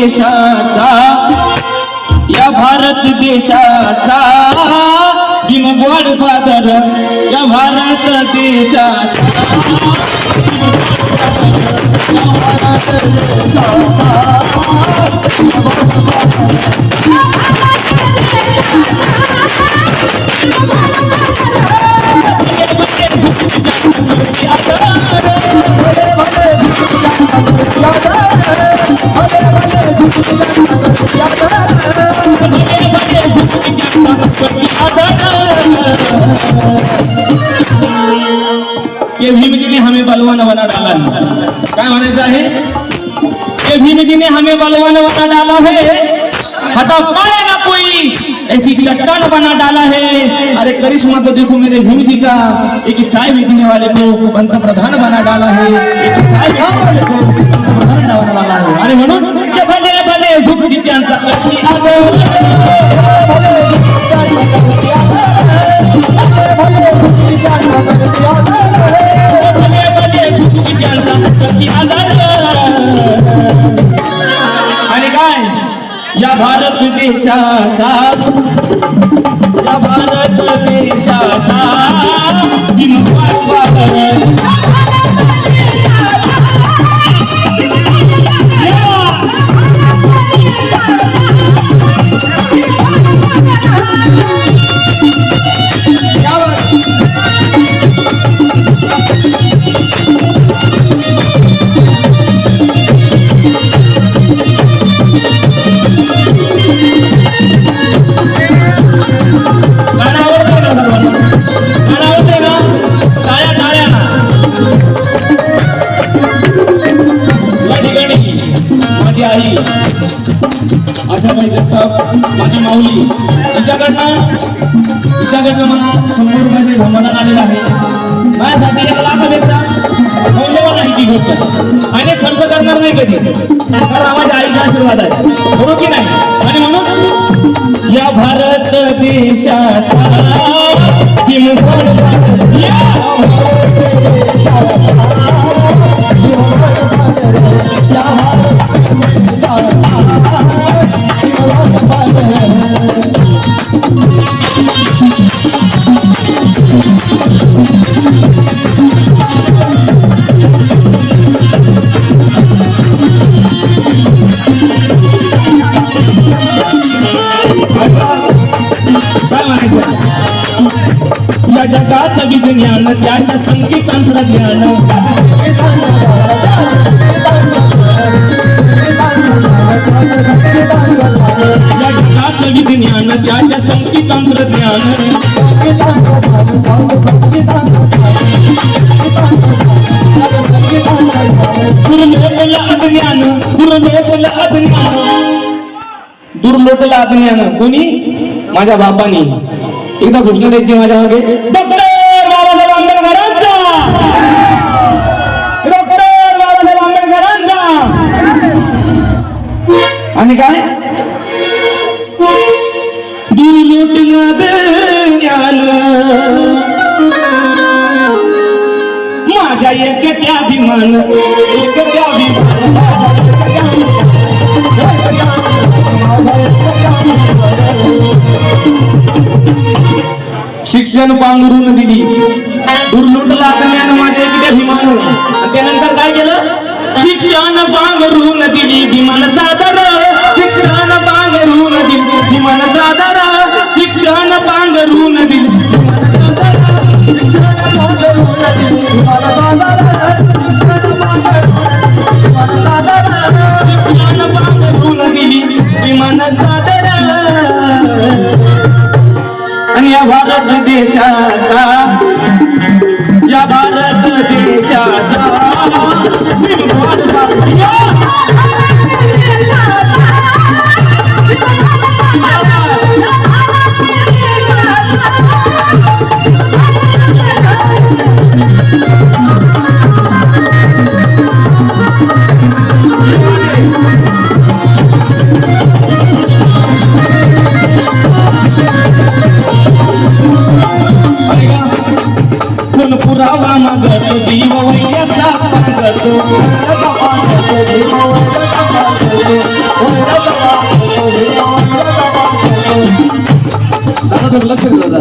देशाचा या भारत देशाचा भीमगोड फादर या भारत देशाचा. ये भीम जी ने हमें बलवान बना डाला है। काय म्हणायचं ये भीम जी ने हमें बलवान बना डाला है। हटा पाए ना कोई। ऐसी चट्टान बना डाला है। अरे करिश्मा तो देखो मेरे भीम जी का। एक चाय बेचने वाले को पंतप्रधान बना डाला है। एक चाय वाले को पंतप्रधान बना डाला है। अरे म्हणून के भले भले झुक जित्यांचा कशी आलो भले देशाचा या भारत देशाचा आशाबाई जगताप माझी माऊली. तिच्याकडनं तिच्याकडनं मला शंभर रुपयाचे भ्रमणा आलेलं आहे माझ्यासाठी एक लाखापेक्षा मौल्यवान आहे ती गोष्ट. आणि खर्च करणार नाही कधी. कारण माझ्या आईचा आशीर्वाद आहे. बरोबर की नाही? आणि म्हणून या भारत देशाचा ज्ञान ज्ञान संगी तंत्र ज्ञान विज्ञान ज्ञान तंत्र ज्ञान दुर्लोकल अज्ञान कोणी? माझ्या बापानी एकदा घोषणा द्यायची माझ्या मागे. आणि काय? माझ्या एकट्या अभिमान एकट्या अभिमान. शिक्षण पांघरून दिली. दुर्लुटला ज्ञान माझ्या एकट्या अभिमान. त्यानंतर काय केलं? शिक्षण पांघरून दिली. विमान चादर दिली विमान शिक्षण पांघरून दिली. शिक्षण पांघरून दिली. आणि या भारत देशाचा या भारत देशाचा. दादा लक्ष द्या दादा.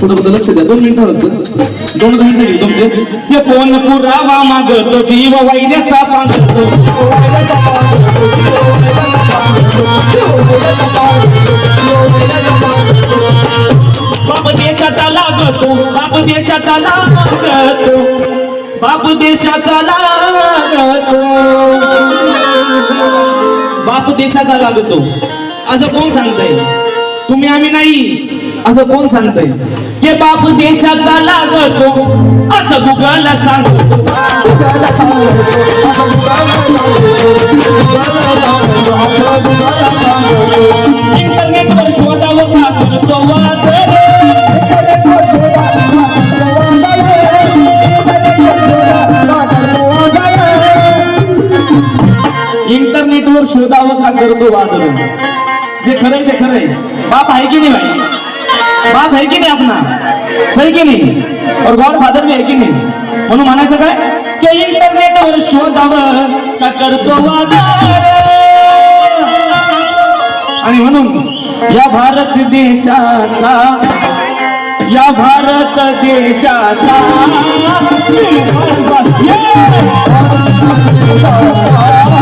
थोडं दोन मिनिटं होतं दोन मिनिटं घे तुमचे म्हणजे. हे कोण पुरावा मागतो जीव वैद्याचा मागतो बाप देशाचा लागतो बाप देशाचा लागतो. बाप देशाचा लागतो. बाप देशाचा लागतो. असं कोण सांगताय? तुम्ही आम्ही नाही. असं कोण सांगताय? के बाप देशाचा लागतो असं गुगल सांगतो. इंटरनेटवर शोधावं का करतो वादळ जे खरंय ते खरंय बाप आहे की नाही भाई बाप आहे की नाही आपला? सही की नाही? और गॉड फादर भी आहे की नाही? म्हणून म्हणायचं काय? की इंटरनेटवर शोधावं का करतो वादळ आणि म्हणून या भारत देशाचा या भारत देशाचा कळाला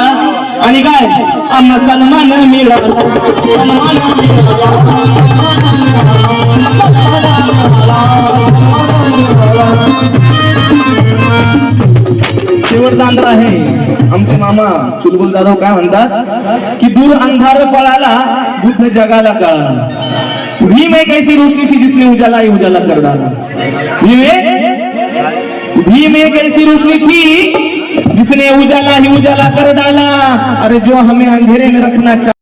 आणि काय आम्हा सन्मान मिळाला सन्मान मिळाला शेवटचा अंधार आहे आमचे मामा चुलबुल जाधव काय म्हणतात की दूर अंधार पळाला बुद्ध जगाला कळाला भीम एक ऐसी रोशनी थी जिसने उजाला ही उजाला कर डाला। भीम एक भीम एक ऐसी रोशनी थी जिसने उजाला ही उजाला कर डाला अरे जो हमें अंधेरे में रखना चाह